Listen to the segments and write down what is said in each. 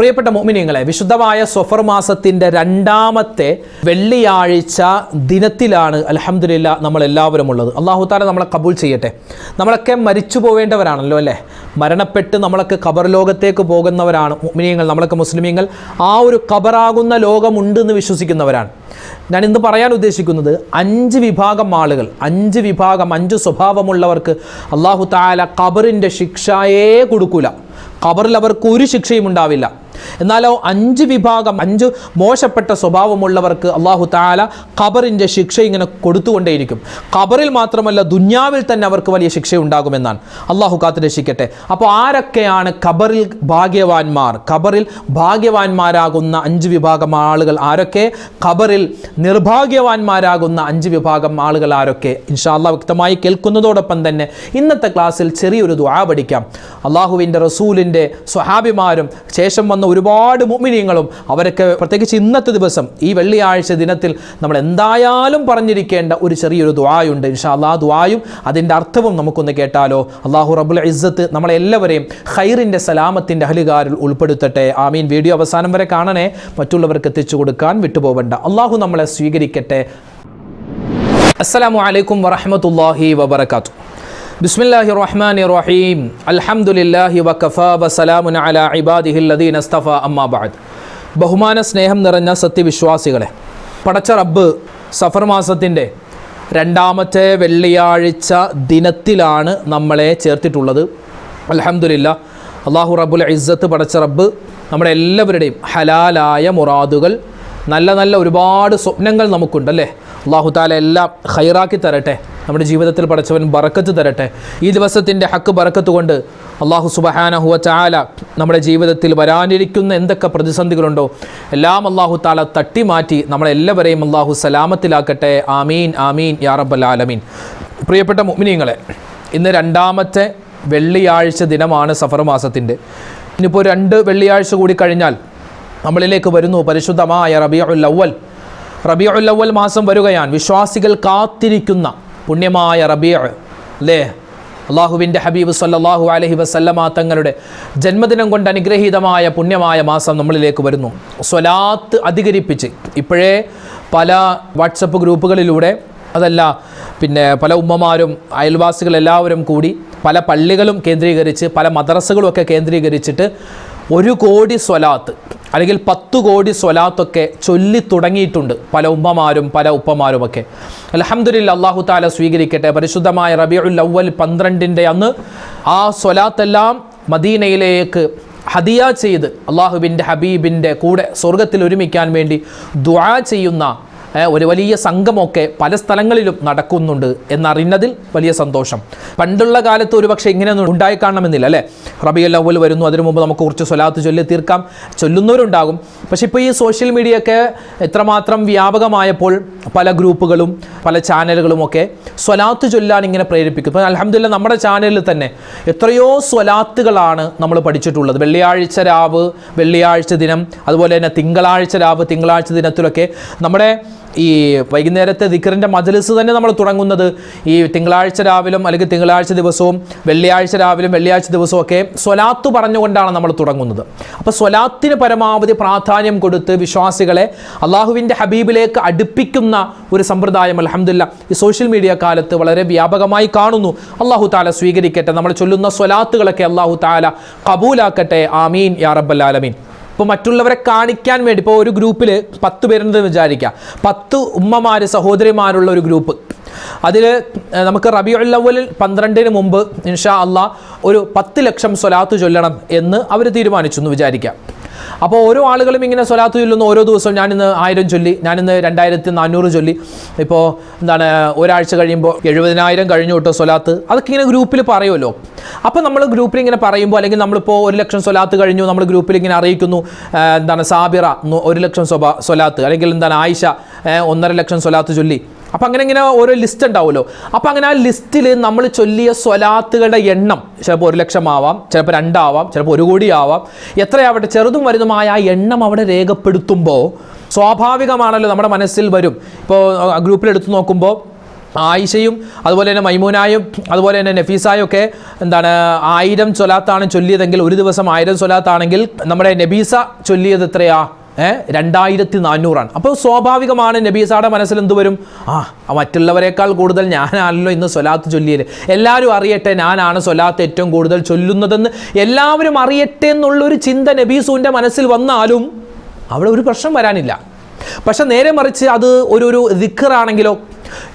പ്രിയപ്പെട്ട മോമിനിയങ്ങളെ വിശുദ്ധമായ സൊഫർ മാസത്തിന്റെ രണ്ടാമത്തെ വെള്ളിയാഴ്ച ദിനത്തിലാണ് അലഹമില്ല നമ്മൾ എല്ലാവരും ഉള്ളത്. അള്ളാഹു താല നമ്മളെ കബൂൽ ചെയ്യട്ടെ. നമ്മളൊക്കെ മരിച്ചു പോവേണ്ടവരാണല്ലോ അല്ലേ? മരണപ്പെട്ട് നമ്മളൊക്കെ ഖബർ ലോകത്തേക്ക് പോകുന്നവരാണ് മോമിനിയങ്ങൾ നമ്മളൊക്കെ മുസ്ലിമീങ്ങൾ. ആ ഒരു ഖബറാകുന്ന ലോകമുണ്ട് എന്ന് വിശ്വസിക്കുന്നവരാണ്. ഞാൻ ഇന്ന് പറയാൻ ഉദ്ദേശിക്കുന്നത് അഞ്ച് വിഭാഗം ആളുകൾ അഞ്ച് വിഭാഗം അഞ്ച് സ്വഭാവമുള്ളവർക്ക് അള്ളാഹു താല ഖബറിന്റെ ശിക്ഷയെ കൊടുക്കൂല. ഖബറിൽ അവർക്ക് ഒരു ശിക്ഷയും ഉണ്ടാവില്ല. എന്നാലോ അഞ്ച് വിഭാഗം അഞ്ച് മോശപ്പെട്ട സ്വഭാവമുള്ളവർക്ക് അള്ളാഹു താല ഖബറിന്റെ ശിക്ഷ ഇങ്ങനെ കൊടുത്തുകൊണ്ടേയിരിക്കും. ഖബറിൽ മാത്രമല്ല ദുന്യാവിൽ തന്നെ അവർക്ക് വലിയ ശിക്ഷ ഉണ്ടാകുമെന്നാണ് അള്ളാഹു കാത്ത് രക്ഷിക്കട്ടെ. അപ്പോൾ ആരൊക്കെയാണ് ഖബറിൽ ഭാഗ്യവാന്മാർ? ഖബറിൽ ഭാഗ്യവാന്മാരാകുന്ന അഞ്ച് വിഭാഗം ആളുകൾ ആരൊക്കെ? ഖബറിൽ നിർഭാഗ്യവാന്മാരാകുന്ന അഞ്ച് വിഭാഗം ആളുകൾ ആരൊക്കെ? ഇൻഷാല്ല വ്യക്തമായി കേൾക്കുന്നതോടൊപ്പം തന്നെ ഇന്നത്തെ ക്ലാസ്സിൽ ചെറിയൊരു ദ്വാ പഠിക്കാം. അള്ളാഹുവിന്റെ റസൂലിന്റെ സ്വഹാബിമാരും ശേഷം വന്ന ഒരുപാട് മുമിനിയങ്ങളും അവരൊക്കെ പ്രത്യേകിച്ച് ഇന്നത്തെ ദിവസം ഈ വെള്ളിയാഴ്ച ദിനത്തിൽ നമ്മൾ എന്തായാലും പറഞ്ഞിരിക്കേണ്ട ഒരു ചെറിയൊരു ദ്വായുണ്ട് ഇൻഷാ അല്ലാ ദ്വായും അതിന്റെ അർത്ഥവും നമുക്കൊന്ന് കേട്ടാലോ. അള്ളാഹു റബുൽ ഇസ്സത്ത് നമ്മളെല്ലാവരെയും ഖൈറിന്റെ സലാമത്തിന്റെ അഹലുകാരിൽ ഉൾപ്പെടുത്തട്ടെ. ആമീൻ. വീഡിയോ അവസാനം വരെ കാണണേ. മറ്റുള്ളവർക്ക് എത്തിച്ചു കൊടുക്കാൻ വിട്ടുപോകണ്ട അള്ളാഹു നമ്മളെ സ്വീകരിക്കട്ടെ. അസ്സലാമു അലൈക്കും വറഹമത്തല്ലാഹി വബർക്കാത്തു ബിസ്മില്ലാഹി റഹ്മാൻ റഹീം അൽഹംദുലില്ലാഹി വഖഫ വസലാമുൻ അലാ ഇബാദിഹിൽ ലദീന അസ്തഫ അമ്മാബാദ് ബഹുമാന സ്നേഹം നിറഞ്ഞ സത്യവിശ്വാസികളെ പടച്ച റബ്ബ് സഫർ മാസത്തിന്റെ രണ്ടാമത്തെ വെള്ളിയാഴ്ച ദിനത്തിലാണ് നമ്മളെ ചേർത്തിട്ടുള്ളത്. അൽഹംദുലില്ലാ അള്ളാഹു റബ്ബുൽ ഇസ്സത്ത് പടച്ച റബ്ബ് നമ്മുടെ എല്ലാവരുടെയും ഹലാലായ മുറാദുകൾ നല്ല നല്ല ഒരുപാട് സ്വപ്നങ്ങൾ നമുക്കുണ്ടല്ലേ? അള്ളാഹു താല എല്ലാം ഹൈറാക്കി തരട്ടെ. നമ്മുടെ ജീവിതത്തിൽ പടച്ചവൻ ബറക്കത്ത് തരട്ടെ. ഈ ദിവസത്തിന്റെ ഹക്ക് ബറക്കത്ത് കൊണ്ട് അള്ളാഹു സുബഹാനഹുവ ചാല നമ്മുടെ ജീവിതത്തിൽ വരാനിരിക്കുന്ന എന്തൊക്കെ പ്രതിസന്ധികളുണ്ടോ എല്ലാം അള്ളാഹു താല തട്ടിമാറ്റി നമ്മളെല്ലാവരെയും അള്ളാഹു സലാമത്തിലാക്കട്ടെ. ആമീൻ ആമീൻ യാ റബ്ബൽ ആലമീൻ. പ്രിയപ്പെട്ട മുഅ്മിനീങ്ങളെ ഇന്ന് രണ്ടാമത്തെ വെള്ളിയാഴ്ച ദിനമാണ് സഫർ മാസത്തിന്റെ ഇനിയിപ്പോൾ രണ്ട് വെള്ളിയാഴ്ച കൂടി കഴിഞ്ഞാൽ നമ്മളിലേക്ക് വരുന്നു പരിശുദ്ധമായ റബിയുൽ അവൽ റബിയുൽ അവൽ മാസം വരികയാണ്. വിശ്വാസികൾ കാത്തിരിക്കുന്ന പുണ്യമായ റബിയ അല്ലേ അള്ളാഹുവിന്റെ ഹബീബ് സല്ലാഹു അലഹി വസല്ലമ തങ്ങളുടെ ജന്മദിനം കൊണ്ട് അനുഗ്രഹീതമായ പുണ്യമായ മാസം നമ്മളിലേക്ക് വരുന്നു. സ്വലാത്ത് അധികരിപ്പിച്ച് ഇപ്പോഴേ പല വാട്സപ്പ് ഗ്രൂപ്പുകളിലൂടെ അതല്ല പിന്നെ പല ഉമ്മമാരും അയൽവാസികൾ എല്ലാവരും കൂടി പല പള്ളികളും കേന്ദ്രീകരിച്ച് പല മദ്രസകളും ഒക്കെ കേന്ദ്രീകരിച്ചിട്ട് ഒരു കോടി സ്വലാത്ത് അല്ലെങ്കിൽ പത്ത് കോടി സ്വലാത്തൊക്കെ ചൊല്ലി തുടങ്ങിയിട്ടുണ്ട്. പല ഉമ്മമാരും പല ഉപ്പമാരുമൊക്കെ. അലഹമ്മദില്ല അള്ളാഹു താല സ്വീകരിക്കട്ടെ. പരിശുദ്ധമായ റബിയുൽ അവൽ പന്ത്രണ്ടിന്റെ അന്ന് ആ സ്വലാത്തെല്ലാം മദീനയിലേക്ക് ഹദിയ ചെയ്ത് അള്ളാഹുവിന്റെ ഹബീബിന്റെ കൂടെ സ്വർഗത്തിൽ ഒരുമിക്കാൻ വേണ്ടി ദ്വാ ചെയ്യുന്ന ഒരു വലിയ സംഘമൊക്കെ പല സ്ഥലങ്ങളിലും നടക്കുന്നുണ്ട് എന്നറിഞ്ഞതിൽ വലിയ സന്തോഷം. പണ്ടുള്ള കാലത്ത് ഒരുപക്ഷെ ഇങ്ങനെയൊന്നും ഉണ്ടായി കാണണമെന്നില്ല അല്ലേ? റബിയൽ വരുന്നു അതിനു മുമ്പ് നമുക്ക് കുറച്ച് സ്വലാത്ത് ചൊല്ലി തീർക്കാം. ചൊല്ലുന്നവരുണ്ടാകും. പക്ഷെ ഇപ്പോൾ ഈ സോഷ്യൽ മീഡിയ ഒക്കെ എത്രമാത്രം വ്യാപകമായപ്പോൾ പല ഗ്രൂപ്പുകളും പല ചാനലുകളും ഒക്കെ സ്വലാത്ത് ചൊല്ലാൻ ഇങ്ങനെ പ്രേരിപ്പിക്കും ഇപ്പം അലഹമില്ല നമ്മുടെ ചാനലിൽ തന്നെ എത്രയോ സ്വലാത്തുകളാണ് നമ്മൾ പഠിച്ചിട്ടുള്ളത്. വെള്ളിയാഴ്ച രാവ് വെള്ളിയാഴ്ച ദിനം അതുപോലെ തന്നെ തിങ്കളാഴ്ച രാവ് തിങ്കളാഴ്ച ദിനത്തിലൊക്കെ നമ്മുടെ ഈ വൈകുന്നേരത്തെ ദിക്കറിന്റെ മജലിസ് തന്നെ നമ്മൾ തുടങ്ങുന്നത്. ഈ തിങ്കളാഴ്ച രാവിലും അല്ലെങ്കിൽ തിങ്കളാഴ്ച ദിവസവും വെള്ളിയാഴ്ച രാവിലും വെള്ളിയാഴ്ച ദിവസവും ഒക്കെ സ്വലാത്ത് പറഞ്ഞുകൊണ്ടാണ് നമ്മൾ തുടങ്ങുന്നത്. അപ്പോൾ സ്വലാത്തിന് പരമാവധി പ്രാധാന്യം കൊടുത്ത് വിശ്വാസികളെ അള്ളാഹുവിന്റെ ഹബീബിലേക്ക് അടുപ്പിക്കുന്ന ഒരു സമ്പ്രദായം അലഹമില്ല ഈ സോഷ്യൽ മീഡിയ കാലത്ത് വളരെ വ്യാപകമായി കാണുന്നു. അള്ളാഹു താല സ്വീകരിക്കട്ടെ. നമ്മൾ ചൊല്ലുന്ന സ്വലാത്തുകളൊക്കെ അള്ളാഹു താല കബൂലാക്കട്ടെ. ആമീൻ. യാ റബ്ബൽ ഇപ്പോൾ മറ്റുള്ളവരെ കാണിക്കാൻ വേണ്ടി ഇപ്പോൾ ഒരു ഗ്രൂപ്പിൽ പത്ത് പേരുണ്ടെന്ന് വിചാരിക്കുക. പത്ത് ഉമ്മമാർ സഹോദരിമാരുള്ള ഒരു ഗ്രൂപ്പ്. അതിൽ നമുക്ക് റബി ഉള്ളവലിൽ പന്ത്രണ്ടിന് മുമ്പ് ഇൻഷാ അള്ളാ ഒരു പത്ത് ലക്ഷം സ്വലാത്ത് ചൊല്ലണം എന്ന് അവർ തീരുമാനിച്ചു എന്ന് വിചാരിക്കാം അപ്പോൾ ഓരോ ആളുകളും ഇങ്ങനെ സ്വലാത്ത് ചൊല്ലുന്നു. ഓരോ ദിവസവും ഞാനിന്ന് ആയിരം ചൊല്ലി ഞാനിന്ന് രണ്ടായിരത്തി നാനൂറ് ചൊല്ലി. ഇപ്പോൾ എന്താണ് ഒരാഴ്ച കഴിയുമ്പോൾ എഴുപതിനായിരം കഴിഞ്ഞു കേട്ടോ സ്വലാത്ത്. അതൊക്കെ ഇങ്ങനെ ഗ്രൂപ്പിൽ പറയുമല്ലോ. അപ്പോൾ നമ്മൾ ഗ്രൂപ്പിൽ ഇങ്ങനെ പറയുമ്പോൾ അല്ലെങ്കിൽ നമ്മളിപ്പോൾ ഒരു ലക്ഷം സ്വലാത്ത് കഴിഞ്ഞു നമ്മൾ ഗ്രൂപ്പിൽ ഇങ്ങനെ അറിയിക്കുന്നു എന്താണ് സാബിറ ഒരു ലക്ഷം സ്വലാത്ത് അല്ലെങ്കിൽ എന്താണ് ആയിഷ ഒന്നര ലക്ഷം സ്വലാത്ത് ചൊല്ലി. അപ്പം അങ്ങനെ ഇങ്ങനെ ഓരോ ലിസ്റ്റ് ഉണ്ടാവുമല്ലോ. അപ്പം അങ്ങനെ ആ ലിസ്റ്റിൽ നമ്മൾ ചൊല്ലിയ സ്വലാത്തുകളുടെ എണ്ണം ചിലപ്പോൾ ഒരു ലക്ഷം ആവാം ചിലപ്പോൾ രണ്ടാവാം ചിലപ്പോൾ ഒരു കോടി ആവാം. എത്രയാവട്ടെ ചെറുതും വലുതുമായ ആ എണ്ണം അവിടെ രേഖപ്പെടുത്തുമ്പോൾ സ്വാഭാവികമാണല്ലോ നമ്മുടെ മനസ്സിൽ വരും. ഇപ്പോൾ ഗ്രൂപ്പിൽ എടുത്തു നോക്കുമ്പോൾ ആയിഷയും അതുപോലെ തന്നെ മൈമൂനായും അതുപോലെ തന്നെ നഫീസായും ഒക്കെ എന്താണ് ആയിരം സ്വലാത്താണ് ചൊല്ലിയതെങ്കിൽ ഒരു ദിവസം ആയിരം സ്വലാത്താണെങ്കിൽ നമ്മുടെ നബീസ ചൊല്ലിയത് എത്രയാ? രണ്ടായിരത്തി നാനൂറാണ് അപ്പോൾ സ്വാഭാവികമാണ് നബി സാടെ മനസ്സിൽ എന്ത് വരും? ആ മറ്റുള്ളവരെക്കാൾ കൂടുതൽ ഞാനാണല്ലോ ഇന്ന് സ്വലാത്ത് ചൊല്ലിയത്. എല്ലാവരും അറിയട്ടെ ഞാനാണ് സ്വലാത്ത് ഏറ്റവും കൂടുതൽ ചൊല്ലുന്നതെന്ന്. എല്ലാവരും അറിയട്ടെ എന്നുള്ളൊരു ചിന്ത നബീസുവിന്റെ മനസ്സിൽ വന്നാലും അവിടെ ഒരു പ്രശ്നം വരാനില്ല. പക്ഷെ നേരെ മറിച്ച് അത് ഒരു ഒരു ദിക്കറാണെങ്കിലോ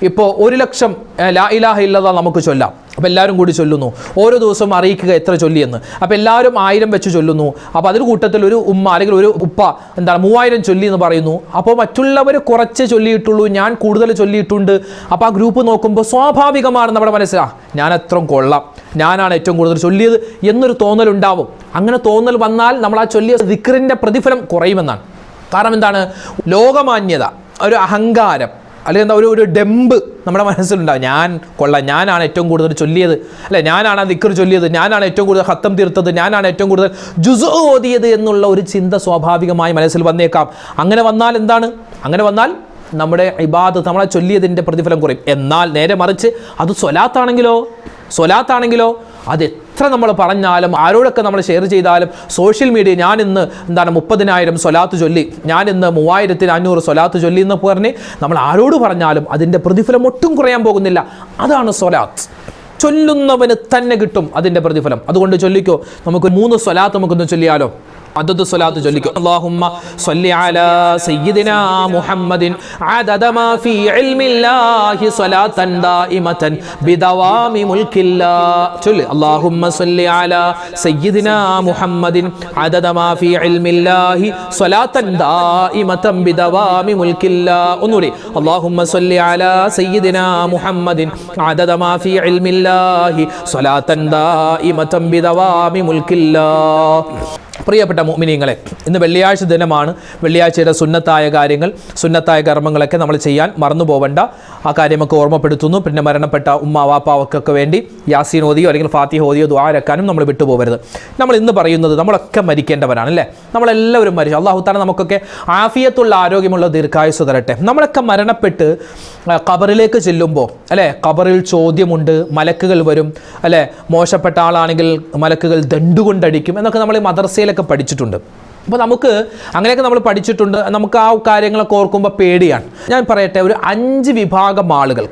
ഇപ്പോൾ ഒരു ലക്ഷം ലാ ഇലാഹ ഇല്ലതാ നമുക്ക് ചൊല്ലാം. അപ്പോൾ എല്ലാവരും കൂടി ചൊല്ലുന്നു. ഓരോ ദിവസവും അറിയിക്കുക എത്ര ചൊല്ലിയെന്ന്. അപ്പോൾ എല്ലാവരും ആയിരം വെച്ച് ചൊല്ലുന്നു. അപ്പോൾ അതിന് കൂട്ടത്തിൽ ഒരു ഉമ്മ അല്ലെങ്കിൽ ഒരു ഉപ്പ എന്താണ് മൂവായിരം ചൊല്ലി എന്ന് പറയുന്നു. അപ്പോൾ മറ്റുള്ളവർ കുറച്ച് ചൊല്ലിയിട്ടുള്ളൂ ഞാൻ കൂടുതൽ ചൊല്ലിയിട്ടുണ്ട്. അപ്പോൾ ആ ഗ്രൂപ്പ് നോക്കുമ്പോൾ സ്വാഭാവികമാണ് നമ്മുടെ മനസ്സിലാ. ഞാൻ അത്രയും കൊള്ളാം. ഞാനാണ് ഏറ്റവും കൂടുതൽ ചൊല്ലിയത് എന്നൊരു തോന്നലുണ്ടാവും അങ്ങനെ തോന്നൽ വന്നാൽ നമ്മൾ ആ ചൊല്ലിയ ദിക്കറിന്റെ പ്രതിഫലം കുറയുമെന്നാണ്. കാരണം എന്താണ്? ലോകമാന്യത ഒരു അഹങ്കാരം. അല്ലെങ്കിൽ എന്താ ഒരു ഒരു ഡെമ്പ് നമ്മുടെ മനസ്സിലുണ്ടാവും. ഞാൻ കൊള്ളാം. ഞാനാണ് ഏറ്റവും കൂടുതൽ ചൊല്ലിയത്. അല്ലെ ഞാനാണ് ദിക്കർ ചൊല്ലിയത്. ഞാനാണ് ഏറ്റവും കൂടുതൽ ഹത്തം തീർത്തത്. ഞാനാണ് ഏറ്റവും കൂടുതൽ ജുസു ഓതിയത് എന്നുള്ള ഒരു ചിന്ത സ്വാഭാവികമായി മനസ്സിൽ വന്നേക്കാം. അങ്ങനെ വന്നാൽ എന്താണ്? അങ്ങനെ വന്നാൽ നമ്മുടെ ഇബാദ് നമ്മളെ ചൊല്ലിയതിന്റെ പ്രതിഫലം കുറയും. എന്നാൽ നേരെ മറിച്ച് അത് സ്വലാത്താണെങ്കിലോ? സ്വലാത്താണെങ്കിലോ? അത് എത്ര നമ്മൾ പറഞ്ഞാലും ആരോടൊക്കെ നമ്മൾ ഷെയർ ചെയ്താലും സോഷ്യൽ മീഡിയ ഞാൻ ഇന്ന് എന്താണ് മുപ്പതിനായിരം സ്വലാത്ത് ചൊല്ലി ഞാൻ ഇന്ന് മൂവായിരത്തിന് അഞ്ഞൂറ് സ്വലാത്ത് ചൊല്ലി എന്ന് പറഞ്ഞ് നമ്മൾ ആരോട് പറഞ്ഞാലും അതിന്റെ പ്രതിഫലം ഒട്ടും കുറയാൻ പോകുന്നില്ല. അതാണ് സ്വലാത്ത്. ചൊല്ലുന്നവന് തന്നെ കിട്ടും അതിന്റെ പ്രതിഫലം. അതുകൊണ്ട് ചൊല്ലിക്കോ നമുക്ക് മൂന്ന് സ്വലാത്ത് നമുക്കൊന്ന് ചൊല്ലിയാലോ? അതത് സ്വലാത്ത് ചൊല്ലിക്കും. അല്ലാഹുമ്മ സ്വല്ലി അലാ സയ്യിദിനാ മുഹമ്മദിൻ അദദ മാ ഫീ ഇൽമില്ലാഹി സ്വലാത്തൻ ദായിമതൻ ബിദവാമി മുൽക്കില്ലാ. ചൊല്ലി. അല്ലാഹുമ്മ സ്വല്ലി അലാ സയ്യിദിനാ മുഹമ്മദിൻ അദദ മാ ഫീ ഇൽമില്ലാഹി സ്വലാത്തൻ ദായിമതൻ ബിദവാമി മുൽക്കില്ലാ. ഒന്നുകൂടി. അല്ലാഹുമ്മ സ്വല്ലി അലാ സയ്യിദിനാ മുഹമ്മദിൻ അദദ മാ ഫീ ഇൽമില്ലാഹി സ്വലാത്തൻ ദായിമതൻ ബിദവാമി മുൽക്കില്ലാ. പ്രിയപ്പെട്ട മുഅ്മിനീങ്ങളെ ഇന്ന് വെള്ളിയാഴ്ച ദിനമാണ്. വെള്ളിയാഴ്ചയുടെ സുന്നത്തായ കാര്യങ്ങൾ സുന്നത്തായ കർമ്മങ്ങളൊക്കെ നമ്മൾ ചെയ്യാൻ മറന്നു പോവേണ്ട. ആ കാര്യമൊക്കെ ഓർമ്മപ്പെടുത്തുന്നു. പിന്നെ മരണപ്പെട്ട ഉമ്മ വാപ്പാവക്കൊക്കെ വേണ്ടി യാസീൻ ഓതിയോ അല്ലെങ്കിൽ ഫാത്തിഹ ഓതിയോ ദ്വാരക്കാനും നമ്മൾ വിട്ടുപോകരുത് നമ്മൾ ഇന്ന് പറയുന്നത് നമ്മളൊക്കെ മരിക്കേണ്ടവരാണ് അല്ലേ? നമ്മളെല്ലാവരും മരിച്ചു. അള്ളാഹുത്താല നമുക്കൊക്കെ ആഫിയത്തുള്ള ആരോഗ്യമുള്ള ദീർഘായുസ് തരട്ടെ. നമ്മളൊക്കെ മരണപ്പെട്ട് ഖബറിലേക്ക് ചെല്ലുമ്പോൾ അല്ലേ? ഖബറിൽ ചോദ്യമുണ്ട് മലക്കുകൾ വരും അല്ലേ? മോശപ്പെട്ട ആളാണെങ്കിൽ മലക്കുകൾ ദണ്ടുകൊണ്ടടിക്കും എന്നൊക്കെ നമ്മൾ ഈ മദർസയിലൊക്കെ പഠിച്ചിട്ടുണ്ട്. അപ്പോൾ നമുക്ക് അങ്ങനെയൊക്കെ നമ്മൾ പഠിച്ചിട്ടുണ്ട്. നമുക്ക് ആ കാര്യങ്ങളൊക്കെ ഓർക്കുമ്പോൾ പേടിയാണ്. ഞാൻ പറയട്ടെ ഒരു അഞ്ച് വിഭാഗം ആളുകൾ.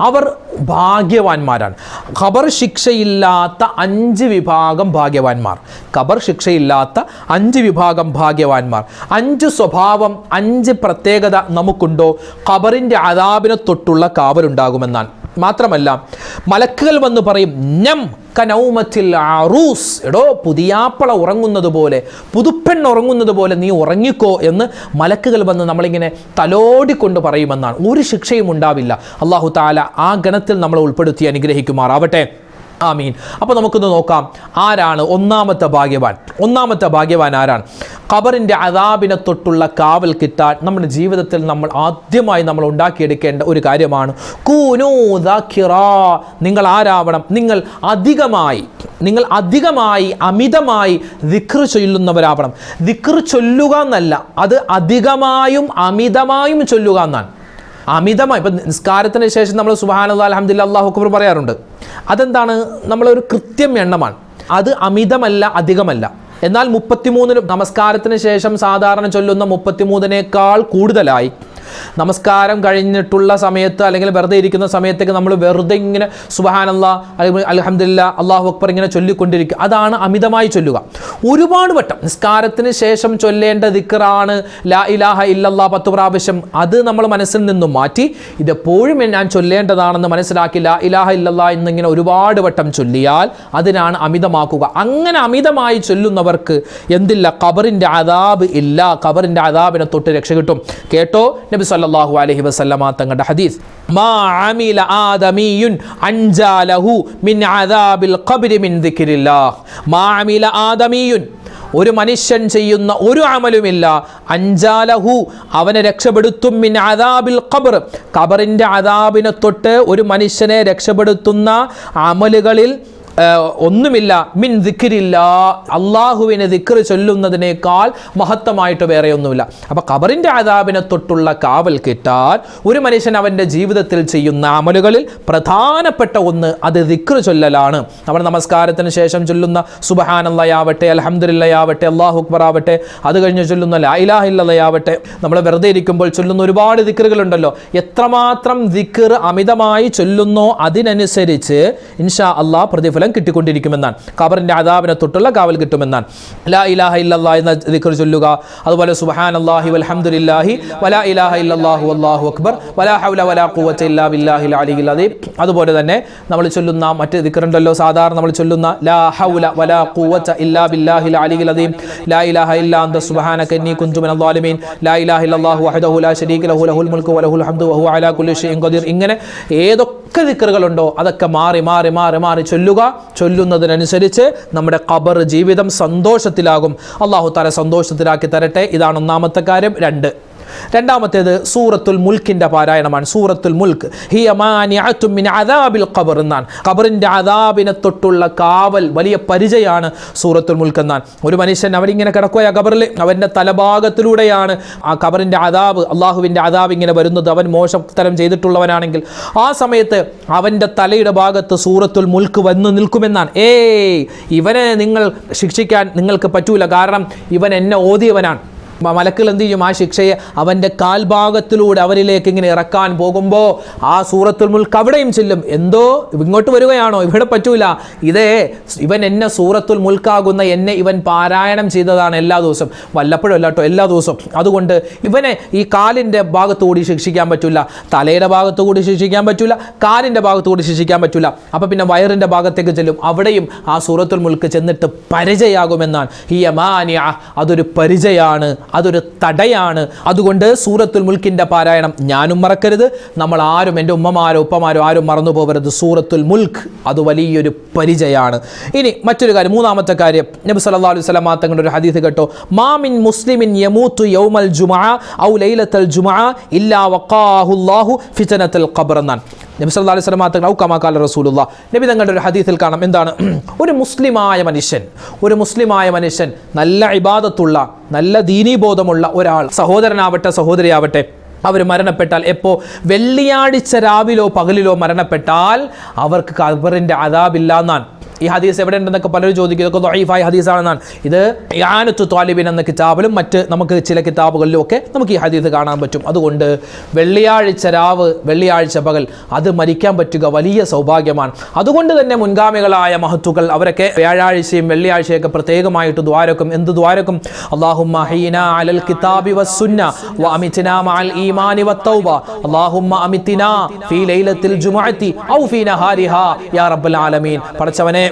അവർ ഭാഗ്യവാന്മാരാണ്. ഖബർ ശിക്ഷയില്ലാത്ത അഞ്ച് വിഭാഗം ഭാഗ്യവാന്മാർ. ഖബർ ശിക്ഷയില്ലാത്ത അഞ്ച് വിഭാഗം ഭാഗ്യവാന്മാർ. അഞ്ച് സ്വഭാവം അഞ്ച് പ്രത്യേകത നമുക്കുണ്ടോ? ഖബറിന്റെ അതാപിനെ തൊട്ടുള്ള കാവലുണ്ടാകുമെന്നാണ്. മാത്രമല്ല മലക്കുകൾ വന്ന് പറയും ഞം കനൗമത്തിൽ ആറൂസ്. എടോ പുതിയാപ്പള ഉറങ്ങുന്നത് പോലെ പുതുപ്പെണ്ണ് ഉറങ്ങുന്നത് പോലെ നീ ഉറങ്ങിക്കോ എന്ന് മലക്കുകൾ വന്ന് നമ്മളിങ്ങനെ തലോടിക്കൊണ്ട് പറയുമെന്നാണ്. ഒരു ശിക്ഷയും ഉണ്ടാവില്ല. അള്ളാഹു താല ആ ഗണത്തിൽ നമ്മളെ ഉൾപ്പെടുത്തി അനുഗ്രഹിക്കുമാറാവട്ടെ. ആമീൻ. അപ്പോൾ നമുക്കൊന്ന് നോക്കാം ആരാണ് ഒന്നാമത്തെ ഭാഗ്യവാൻ? ഒന്നാമത്തെ ഭാഗ്യവാൻ ആരാണ്? ഖബറിന്റെ അതാബിനെ തൊട്ടുള്ള കാവൽ കിട്ടാൻ നമ്മുടെ ജീവിതത്തിൽ നമ്മൾ ആദ്യമായി നമ്മൾ ഉണ്ടാക്കിയെടുക്കേണ്ട ഒരു കാര്യമാണ്. നിങ്ങൾ ആരാവണം? നിങ്ങൾ അധികമായി നിങ്ങൾ അധികമായി അമിതമായി ദിക്ർ ചൊല്ലുന്നവരാവണം. ദിക്ർ ചൊല്ലുക എന്നല്ല അത് അധികമായും അമിതമായും ചൊല്ലുക എന്നാണ്. അമിതമായി. ഇപ്പം നിസ്കാരത്തിന് ശേഷം നമ്മൾ സുബാന അലഹമ്മദില്ല അള്ളാഹു അക്ബർ പറയാറുണ്ട്. അതെന്താണ്? നമ്മളൊരു കൃത്യം എണ്ണമാണ്. അത് അമിതമല്ല അധികമല്ല. എന്നാൽ മുപ്പത്തിമൂന്നിന് നമസ്കാരത്തിന് ശേഷം സാധാരണ ചൊല്ലുന്ന മുപ്പത്തിമൂന്നിനേക്കാൾ കൂടുതലായി നമസ്കാരം കഴിഞ്ഞിട്ടുള്ള സമയത്ത് അല്ലെങ്കിൽ വെറുതെ ഇരിക്കുന്ന സമയത്തേക്ക് നമ്മൾ വെറുതെ ഇങ്ങനെ സുബഹാനല്ല അല്ലെങ്കിൽ അലഹമില്ല അള്ളാഹു അക്ബർ ഇങ്ങനെ ചൊല്ലിക്കൊണ്ടിരിക്കുക. അതാണ് അമിതമായി ചൊല്ലുക. ഒരുപാട് വട്ടം നിസ്കാരത്തിന് ശേഷം ചൊല്ലേണ്ട ദിക്കറാണ് ലാ ഇലാഹ ഇല്ലല്ലാ പത്ത് പ്രാവശ്യം. അത് നമ്മൾ മനസ്സിൽ നിന്നും മാറ്റി ഇതെപ്പോഴും ഞാൻ ചൊല്ലേണ്ടതാണെന്ന് മനസ്സിലാക്കി ലാ ഇലാഹ ഇല്ലല്ലാ എന്നിങ്ങനെ ഒരുപാട് വട്ടം ചൊല്ലിയാൽ അതിനാണ് അമിതമാക്കുക. അങ്ങനെ അമിതമായി ചൊല്ലുന്നവർക്ക് എന്തില്ല? ഖബറിന്റെ അതാബ് ഇല്ല. ഖബറിന്റെ അതാബിനെ തൊട്ട് രക്ഷ കിട്ടും. കേട്ടോ? നബി സല്ലല്ലാഹു അലൈഹി വസല്ലമ തങ്ങളുടെ ഹദീസ് ഒരു മനുഷ്യൻ ചെയ്യുന്ന ഒരു അമലുമില്ല. അഞ്ചാലഹു അവനെ രക്ഷപ്പെടുത്തും മിൻ അദാബിൽ ഖബർ. ഖബറിന്റെ അദാബിനെ തൊട്ട് ഒരു മനുഷ്യനെ രക്ഷപ്പെടുത്തുന്ന അമലുകളിൽ ഒന്നുമില്ല. മിൻ ദിക്കിരില്ല അള്ളാഹുവിനെ ദിക്കർ ചൊല്ലുന്നതിനേക്കാൾ മഹത്തമായിട്ട് വേറെ ഒന്നുമില്ല അപ്പൊ കബറിന്റെ ആദാബിനെ തൊട്ടുള്ള കാവൽ കിട്ടാൻ ഒരു മനുഷ്യൻ അവന്റെ ജീവിതത്തിൽ ചെയ്യുന്ന അമലുകളിൽ പ്രധാനപ്പെട്ട ഒന്ന് അത് ദിക്കർ ചൊല്ലലാണ്. നമ്മൾ നമസ്കാരത്തിന് ശേഷം ചൊല്ലുന്ന സുബഹാനല്ലയാവട്ടെ അലഹമുല്ലയാവട്ടെ അള്ളാഹു അക്ബർ ആവട്ടെ അത് കഴിഞ്ഞ് ചൊല്ലുന്ന ലായിലാഹില്ലയാവട്ടെ നമ്മൾ വെറുതെ ഇരിക്കുമ്പോൾ ചൊല്ലുന്ന ഒരുപാട് ദിക്കറുകളുണ്ടല്ലോ എത്രമാത്രം ദിക്കർ അമിതമായി ചൊല്ലുന്നോ അതിനനുസരിച്ച് ഇൻഷാ അള്ളാഹ് പ്രതിഫലം കിട്ടിക്കൊണ്ടിരിക്കുമെന്നാണ്. ഖബറിന്റെ അതാവിനെ തൊട്ടുള്ള കാവൽ കിട്ടുമെന്നാണ്. ലാ ഇലാഹ ഇല്ലല്ലാ എന്ന ദിക്കർ ചൊല്ലുക. അതുപോലെ സുഹാൻ അല്ലാഹി വൽഹംദുലില്ലാഹി വലാ ഇലാഹ ഇല്ലല്ലാഹു അല്ലാഹു അക്ബർ വലാ ഹൗല വലാ കൂവച്ച ഇല്ലാ ബില്ലാഹി അലിയിൽ അദീം. അതുപോലെ തന്നെ നമ്മൾ ചൊല്ലുന്ന മറ്റ് ദിക്കറുണ്ടല്ലോ സാധാരണ നമ്മൾ ചൊല്ലുന്ന ലാ ഹൗല വലാ കൂവച്ച ഇല്ലാ ബില്ലാഹിൽ അലിയിൽ അദീം. ലാ ഇലാഹ ഇല്ലാ അന്ത സുബ്ഹാനക ഇന്നി കുൻതു മിനൽ ളാലിമീൻ ലാ ഇലാഹ ഇല്ലല്ലാഹു വഹ്ദഹു ലാ ശരീക ലഹു ലഹുൽ മുൽക്കു വലഹുൽ ഹംദു വഹു അലാ കുല്ലി ഷൈഇൻ ഖദീർ. ഇങ്ങനെ ഏതൊക്കെ ദിക്റുകളുണ്ടോ അതൊക്കെ മാറി മാറി മാറി മാറി ചൊല്ലുക. ചൊല്ലുന്നതിനനുസരിച്ച് നമ്മുടെ ഖബർ ജീവിതം സന്തോഷത്തിലാകും. അള്ളാഹു താല സന്തോഷത്തിലാക്കി തരട്ടെ. ഇതാണ് ഒന്നാമത്തെ കാര്യം. രണ്ട്. രണ്ടാമത്തേത് സൂറത്തുൽ മുൽക്കിന്റെ പാരായണമാണ്. സൂറത്തുൽ മുൽക്ക് ഹിയ മാനിഅത്തും മിൻ അദാബിൽ ഖബർ എന്നാണ്. ഖബറിന്റെ അദാബിനെ തൊട്ടുള്ള കാവൽ വലിയ പരിചയമാണ് സൂറത്തുൽ മുൽക്ക് എന്നാണ്. ഒരു മനുഷ്യൻ അവരിങ്ങനെ കിടക്കുക ഖബറിൽ അവന്റെ തലഭാഗത്തിലൂടെയാണ് ആ ഖബറിന്റെ അദാബ് അള്ളാഹുവിന്റെ അദാബ് ഇങ്ങനെ വരുന്നത്. അവൻ മോശത്തരം ചെയ്തിട്ടുള്ളവനാണെങ്കിൽ ആ സമയത്ത് അവന്റെ തലയുടെ ഭാഗത്ത് സൂറത്തുൽ മുൽക്ക് വന്ന് നിൽക്കുമെന്നാണ്. ഏയ് ഇവനെ നിങ്ങൾ ശിക്ഷിക്കാൻ നിങ്ങൾക്ക് പറ്റൂല. കാരണം ഇവൻ എന്നെ ഓതിയവനാണ്. മലക്കുകൾ എന്ത് ചെയ്യും? ആ ശിക്ഷയെ അവന്റെ കാൽഭാഗത്തിലൂടെ അവരിലേക്ക് ഇങ്ങനെ ഇറക്കാൻ പോകുമ്പോൾ ആ സൂറത്തുൽ മുൽക്ക് അവിടെയും ചെല്ലും. എന്തോ? ഇങ്ങോട്ട് വരികയാണോ? ഇവിടെ പറ്റൂല. ഇതേ ഇവൻ എന്നെ സൂറത്തുൽ മുൽക്കാകുന്ന എന്നെ ഇവൻ പാരായണം ചെയ്തതാണ് എല്ലാ ദിവസവും വല്ലപ്പോഴും അല്ലാട്ടോ എല്ലാ ദിവസവും അതുകൊണ്ട് ഇവനെ ഈ കാലിന്റെ ഭാഗത്തുകൂടി ശിക്ഷിക്കാൻ പറ്റൂല. തലയുടെ ഭാഗത്തുകൂടി ശിക്ഷിക്കാൻ പറ്റൂല. കാലിന്റെ ഭാഗത്തുകൂടി ശിക്ഷിക്കാൻ പറ്റൂല. അപ്പം പിന്നെ വയറിന്റെ ഭാഗത്തേക്ക് ചെല്ലും. അവിടെയും ആ സൂറത്തുൽ മുൽക്ക് ചെന്നിട്ട് പരിചയാകുമെന്നാണ്. ഈ യമാനിയ അതൊരു പരിചയാണ്. അതൊരു തടയാണ്. അതുകൊണ്ട് സൂറത്തുൽ മുൽക്കിന്റെ പാരായണം ഞാനും മറക്കരുത്. നമ്മൾ ആരും എന്റെ ഉമ്മമാരോ ഉപ്പമാരോ ആരും മറന്നു പോകരുത് സൂറത്തുൽ മുൽക്ക് അത് വലിയൊരു പരിചയമാണ്. ഇനി മറ്റൊരു കാര്യം മൂന്നാമത്തെ കാര്യം. നബി സല്ലാ അലൈഹി സ്വലാം തങ്ങളുടെ ഒരു ഹദീസ് കേട്ടോ. മാമിൻ മുസ്ലിമിൻ യമൂത്തു യൗമൽ ജുമാ ഔ ലൈലത്തൽ ജുമാ ഇല്ലാ വഖാഹുല്ലാഹു ഫിതനത്തുൽ ഖബർ നബി സല്ലല്ലാഹു അലൈഹി വസല്ലം തങ്ങൾ ഔ കമാക്കാല റസൂലുള്ള നബി തങ്ങളുടെ ഒരു ഹദീസിൽ കാണാം. എന്താണ്? ഒരു മുസ്ലിമായ മനുഷ്യൻ ഒരു മുസ്ലിമായ മനുഷ്യൻ നല്ല ഇബാദത്തുള്ള നല്ല ദീനീബോധമുള്ള ഒരാൾ. സഹോദരനാവട്ടെ സഹോദരിയാവട്ടെ അവർ മരണപ്പെട്ടാൽ എപ്പോൾ വെള്ളിയാഴ്ച രാവിലോ പകലിലോ മരണപ്പെട്ടാൽ അവർക്ക് കബറിന്റെ അതാബില്ല എന്നാണ് ഈ ഹദീസ് എവിടെ ഉണ്ടെന്നൊക്കെ പലരും ചോദിക്കും. ഇതൊക്കെ ദൊയ്ഫായ ഹദീസാണെന്നാണ്. ഇത് യാനത്തു ത്വാലിബിൻ എന്ന കിതാബിലും മറ്റ് നമുക്ക് ചില കിതാബുകളിലും ഒക്കെ നമുക്ക് ഈ ഹദീസ് കാണാൻ പറ്റും. അതുകൊണ്ട് വെള്ളിയാഴ്ച രാവ് വെള്ളിയാഴ്ച പകൽ അത് മരിക്കാൻ പറ്റുക വലിയ സൗഭാഗ്യമാണ്. അതുകൊണ്ട് തന്നെ മുൻഗാമികളായ മഹത്തുക്കൾ അവരൊക്കെ വ്യാഴാഴ്ചയും വെള്ളിയാഴ്ചയൊക്കെ പ്രത്യേകമായിട്ട് ദ്വാരക്കും. എന്ത് ദ്വാരക്കും? അള്ളാഹുമ്മ അലൽ കിതാബി വസ്സുന്ന ഈമാനി വത്തൗബ ഫീ ലൈലത്തിൽ ജുമുഅത്തി ഔ ഫീ നഹാരിഹാ. യാ റബ്ബൽ ആലമീൻ. പടച്ചവനെ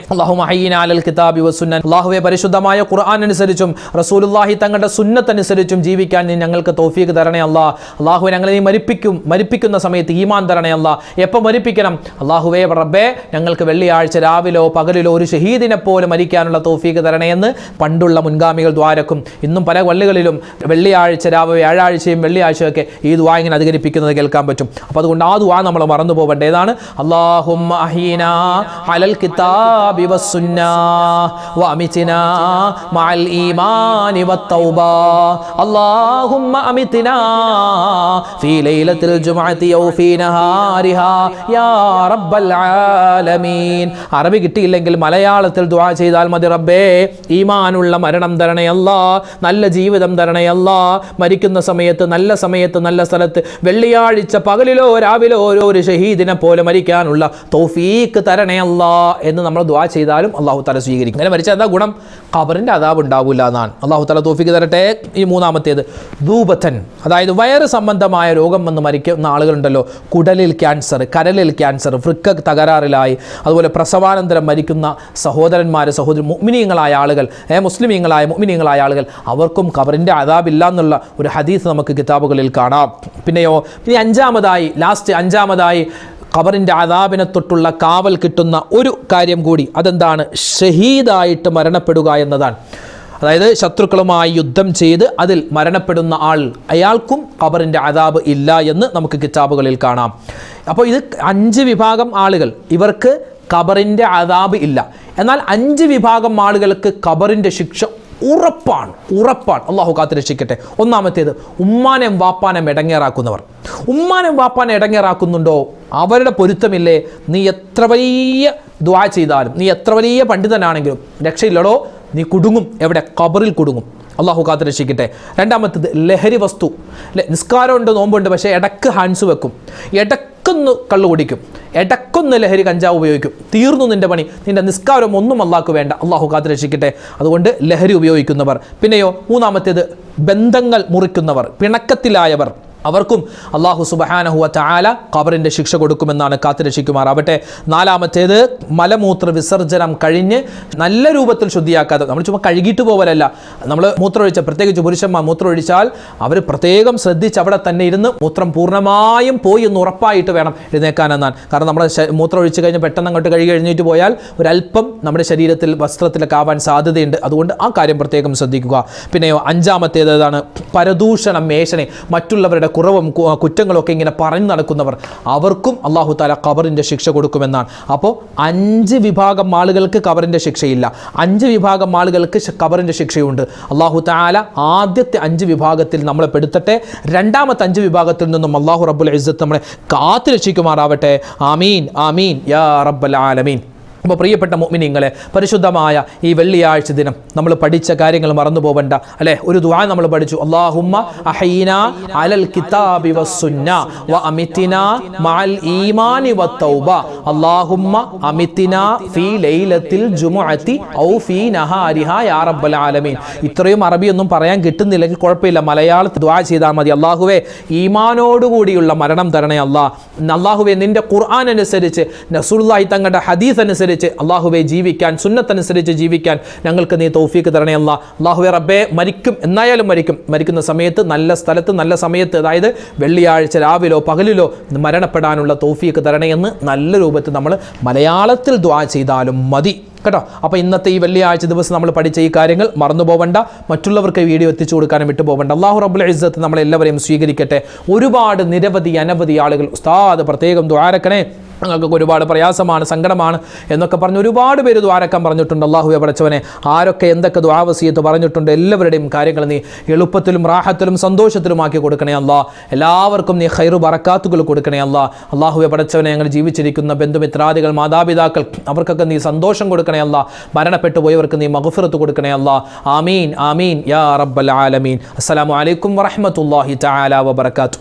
അലൽ കിതാബി വസ്സുന്ന അള്ളാഹുവെ പരിശുദ്ധമായ ഖുർആൻ അനുസരിച്ചും റസൂലുള്ളാഹി തങ്ങളുടെ സുന്നത്ത് അനുസരിച്ചും ജീവിക്കാൻ നീ ഞങ്ങൾക്ക് തൗഫീഖ് തരണേ അല്ലാ. അള്ളാഹു ഞങ്ങളെ നീ മരിപ്പിക്കും മരിപ്പിക്കുന്ന സമയത്ത് ഈമാൻ തരണേ അല്ലാ. എപ്പോൾ മരിപ്പിക്കണം? അള്ളാഹുവേ റബ്ബേ ഞങ്ങൾക്ക് വെള്ളിയാഴ്ച രാവിലോ പകലിലോ ഒരു ഷഹീദിനെ പോലെ മരിക്കാനുള്ള തൗഫീഖ് തരണേ എന്ന് പണ്ടുള്ള മുൻഗാമികൾ ദ്വാരക്കും. ഇന്നും പല പള്ളികളിലും വെള്ളിയാഴ്ച രാവിലെ വ്യാഴാഴ്ചയും വെള്ളിയാഴ്ചയൊക്കെ ഈ ദ്വാ ഇങ്ങനെ അധികരിപ്പിക്കുന്നത് കേൾക്കാൻ പറ്റും. അപ്പോൾ അതുകൊണ്ട് ആ ദ്വാ നമ്മൾ മറന്നു പോകേണ്ട ഏതാണ്? അള്ളാഹുമ്മ അഹീന അലൽ കിതാബി വസ്സുന്ന വഅമിത്നാ മഅൽ ഈമാനി വത്തൗബ അല്ലാഹുമ്മ അമിത്നാ ഫീ ലൈലത്തിൽ ജുമുഅത്തി ഔ ഫീ നഹാരിഹാ യാ റബ്ബൽ ആലമീൻ അറബി കിട്ടിയില്ലെങ്കിൽ മലയാളത്തിൽ ദുആ ചെയ്താൽ മതി റബ്ബേ. ഈമാനുള്ള മരണം തരണേ അല്ലാ. നല്ല ജീവിതം തരണേ അല്ലാ. മരിക്കുന്ന സമയത്ത് നല്ല സമയത്ത് നല്ല സ്ഥലത്ത് വെള്ളിയാഴ്ച പകലിലോ രാവിലോ ഓരോ ഒരു ഷഹീദിനെ പോലെ മരിക്കാനുള്ള തൗഫീക്ക് തരണേ അല്ലാ എന്ന് നമ്മൾ ദുആ ചെയ്താലും അള്ളാഹു തല സ്വീകരിക്കും. അങ്ങനെ മരിച്ചാൽ എന്താ ഗുണം? ഖബറിന്റെ അതാബ് ഉണ്ടാവില്ല എന്നാണ്. അള്ളാഹു തല തോഫിക്ക് തരട്ടെ. ഈ മൂന്നാമത്തേത് ധൂപത്തൻ. അതായത് വയറ് സംബന്ധമായ രോഗം വന്ന് മരിക്കുന്ന ആളുകളുണ്ടല്ലോ. കുടലിൽ ക്യാൻസർ കരലിൽ ക്യാൻസർ വൃക്ക തകരാറിലായി. അതുപോലെ പ്രസവാനന്തരം മരിക്കുന്ന സഹോദരന്മാർ സഹോദരി മുഗ്മിനീയങ്ങളായ ആളുകൾ ഏ മുസ്ലിമീങ്ങളായ മുഗ്മിനീയങ്ങളായ ആളുകൾ അവർക്കും ഖബറിന്റെ അതാബില്ല എന്നുള്ള ഒരു ഹദീസ് നമുക്ക് കിതാബുകളിൽ കാണാം. പിന്നെയോ ഇനി അഞ്ചാമതായി ലാസ്റ്റ് അഞ്ചാമതായി ഖബറിന്റെ അതാബിനെ തൊട്ടുള്ള കാവൽ കിട്ടുന്ന ഒരു കാര്യം കൂടി. അതെന്താണ്? ഷഹീദായിട്ട് മരണപ്പെടുക എന്നതാണ്. അതായത് ശത്രുക്കളുമായി യുദ്ധം ചെയ്ത് അതിൽ മരണപ്പെടുന്ന ആൾ അയാൾക്കും ഖബറിന്റെ അതാബ് ഇല്ല എന്ന് നമുക്ക് കിതാബുകളിൽ കാണാം. അപ്പോൾ ഇത് അഞ്ച് വിഭാഗം ആളുകൾ. ഇവർക്ക് ഖബറിന്റെ അതാബ് ഇല്ല. എന്നാൽ അഞ്ച് വിഭാഗം ആളുകൾക്ക് ഖബറിന്റെ ശിക്ഷ ഉറപ്പാണ് ഉറപ്പാണ്. അള്ളാഹു കാത്ത് രക്ഷിക്കട്ടെ. ഒന്നാമത്തേത് ഉമ്മാനം വാപ്പാനം ഇടങ്ങേറാക്കുന്നവർ. ഉമ്മാനം വാപ്പാനം ഇടങ്ങേറാക്കുന്നുണ്ടോ? അവരുടെ പൊരുത്തമില്ലേ? നീ എത്ര വലിയ ദ്വാ ചെയ്താലും നീ എത്ര വലിയ പണ്ഡിതനാണെങ്കിലും രക്ഷയില്ലടോ നീ കുടുങ്ങും. എവിടെ? കബറിൽ കുടുങ്ങും. അള്ളാഹു കാത്ത് രക്ഷിക്കട്ടെ. രണ്ടാമത്തേത് ലഹരി വസ്തു. നിസ്കാരമുണ്ട് നോമ്പുണ്ട് പക്ഷേ ഇടയ്ക്ക് ഹാൻസ് വെക്കും. ഇടക്കൊന്ന് കള്ളു കുടിക്കും. ഇടക്കൊന്ന് ലഹരി കഞ്ചാവ് ഉപയോഗിക്കും. തീർന്നു നിന്റെ പണി. നിന്റെ നിസ്കാരം ഒന്നും അള്ളാഹ്ക്ക് വേണ്ട. അള്ളാഹു കാത്ത് രക്ഷിക്കട്ടെ അതുകൊണ്ട് ലഹരി ഉപയോഗിക്കുന്നവർ. പിന്നെയോ മൂന്നാമത്തേത് ബന്ധങ്ങൾ മുറിക്കുന്നവർ. പിണക്കത്തിലായവർ. അവർക്കും അള്ളാഹു സുബഹാനഹുവ ചാല ഖബറിന്റെ ശിക്ഷ കൊടുക്കുമെന്നാണ് കാത്തുരക്ഷിക്കുമാറാവട്ടെ. നാലാമത്തേത് മലമൂത്ര വിസർജനം കഴിഞ്ഞ് നല്ല രൂപത്തിൽ ശുദ്ധിയാക്കാതെ നമ്മൾ ചുമ്മാ കഴുകിയിട്ട് പോവലല്ല. നമ്മൾ മൂത്രമൊഴിച്ച പ്രത്യേകിച്ച് പുരുഷന്മാർ മൂത്രമൊഴിച്ചാൽ അവർ പ്രത്യേകം ശ്രദ്ധിച്ച് അവിടെ തന്നെ ഇരുന്ന് മൂത്രം പൂർണമായും പോയി എന്ന് ഉറപ്പായിട്ട് വേണം എഴുന്നേക്കാനെന്നാണ്. കാരണം നമ്മൾ മൂത്രമൊഴിച്ച് കഴിഞ്ഞ് പെട്ടെന്ന് അങ്ങോട്ട് കഴുകി കഴിഞ്ഞിട്ട് പോയാൽ ഒരല്പം നമ്മുടെ ശരീരത്തിൽ വസ്ത്രത്തിലൊക്കെ ആവാൻ സാധ്യതയുണ്ട്. അതുകൊണ്ട് ആ കാര്യം പ്രത്യേകം ശ്രദ്ധിക്കുക. പിന്നെയോ അഞ്ചാമത്തേത് ഏതാണ്? പരദൂഷണം മേശനെ മറ്റുള്ളവരുടെ കുറവും കുറ്റങ്ങളൊക്കെ ഇങ്ങനെ പറഞ്ഞു നടക്കുന്നവർ അവർക്കും അള്ളാഹു താല കബറിന്റെ ശിക്ഷ കൊടുക്കുമെന്നാണ്. അപ്പോൾ അഞ്ച് വിഭാഗം ആളുകൾക്ക് കബറിന്റെ ശിക്ഷയില്ല. അഞ്ച് വിഭാഗം ആളുകൾക്ക് കബറിന്റെ ശിക്ഷയുണ്ട്. അള്ളാഹു താല ആദ്യത്തെ അഞ്ച് വിഭാഗത്തിൽ നമ്മളെ പെടുത്തട്ടെ. രണ്ടാമത്തെ അഞ്ച് വിഭാഗത്തിൽ നിന്നും അള്ളാഹു റബ്ബുൽ ഇസ്സത്ത് നമ്മളെ കാത്തു രക്ഷിക്കുമാറാവട്ടെ. ആമീൻ ആമീൻ. യാ റബ്ബൽ ആലമീൻ. അപ്പോൾ പ്രിയപ്പെട്ട മുഅ്മിനീങ്ങളെ പരിശുദ്ധമായ ഈ വെള്ളിയാഴ്ച ദിനം നമ്മൾ പഠിച്ച കാര്യങ്ങൾ മറന്നു പോവണ്ട അല്ലേ? ഒരു ദുആ നമ്മൾ പഠിച്ചു. അല്ലാഹുമ്മ അഹൈന അലൽ കിതാബി വസ്സുന്ന വ അമിതിന ഈമാനി വത്തൗബ അല്ലാഹുമ്മ അമിതിന ഫീ ലൈലത്തിൽ ജുമുഅത്തി ഔ ഫീ നഹാരിഹ യാ റബ്ബൽ ആലമീൻ. ഇത്രയും അറബിയൊന്നും പറയാൻ കിട്ടുന്നില്ലെങ്കിൽ കുഴപ്പമില്ല. മലയാളത്തിൽ ദുആ ചെയ്താൽ മതി. അല്ലാഹുവേ ഈമാനോടുകൂടിയുള്ള മരണം തരണേ അല്ലാ അല്ലാഹുവേ നിന്റെ ഖുർആൻ അനുസരിച്ച് നസുല്ലായി തങ്ങളുടെ ഹദീസ് അനുസരിച്ച് അള്ളാഹുവെ ജീവിക്കാൻ സുന്നത്തനുസരിച്ച് ജീവിക്കാൻ ഞങ്ങൾക്ക് നീ തൗഫീക്ക് തരണേ അല്ല. അള്ളാഹുവെ റബ്ബെ മരിക്കും എന്നായാലും മരിക്കും. മരിക്കുന്ന സമയത്ത് നല്ല സ്ഥലത്ത് നല്ല സമയത്ത് അതായത് വെള്ളിയാഴ്ച രാവിലോ പകലിലോ മരണപ്പെടാനുള്ള തൗഫീക്ക് തരണേ എന്ന് നല്ല രൂപത്തിൽ നമ്മൾ മലയാളത്തിൽ ദ്വാ ചെയ്താലും മതി. കേട്ടോ? അപ്പോൾ ഇന്നത്തെ ഈ വെള്ളിയാഴ്ച ദിവസം നമ്മൾ പഠിച്ച ഈ കാര്യങ്ങൾ മറന്നു പോവണ്ട. മറ്റുള്ളവർക്ക് വീഡിയോ എത്തിച്ചു കൊടുക്കാനും വിട്ടു പോവണ്ട. അള്ളാഹു റബ്ബുൽ ഇസ്സത്ത് നമ്മളെല്ലാവരെയും സ്വീകരിക്കട്ടെ. ഒരുപാട് നിരവധി അനവധി ആളുകൾ ഉസ്താദ് പ്രത്യേകം ദ്വാരക്കണേ ഞങ്ങൾക്കൊക്കെ ഒരുപാട് പ്രയാസമാണ് സങ്കടമാണ് എന്നൊക്കെ പറഞ്ഞ് ഒരുപാട് പേര് ദ്വാരക്കം പറഞ്ഞിട്ടുണ്ട്. അള്ളാഹുവെ പടച്ചവനെ ആരൊക്കെ എന്തൊക്കെ ദ്വാവസീയത്ത് പറഞ്ഞിട്ടുണ്ട് എല്ലാവരുടെയും കാര്യങ്ങൾ നീ എളുപ്പത്തിലും റാഹത്തിലും സന്തോഷത്തിലുമാക്കി കൊടുക്കണേ അല്ലാ. എല്ലാവർക്കും നീ ഹൈറു ബറക്കാത്തുകൾ കൊടുക്കണേ അല്ലാ. അള്ളാഹുവെ പടച്ചവനെ ഞങ്ങൾ ജീവിച്ചിരിക്കുന്ന ബന്ധുമിത്രാദികൾ മാതാപിതാക്കൾ അവർക്കൊക്കെ നീ സന്തോഷം കൊടുക്കണേ അല്ല. മരണപ്പെട്ടു പോയവർക്ക് നീ മഗ്ഫിറത്ത് കൊടുക്കണേ അല്ല. ആമീൻ ആമീൻ യാ റബ്ബൽ ആലമീൻ. അസ്സലാമു അലൈക്കും വറഹ്മത്തുള്ളാഹി തആല വബറകാതുഹു.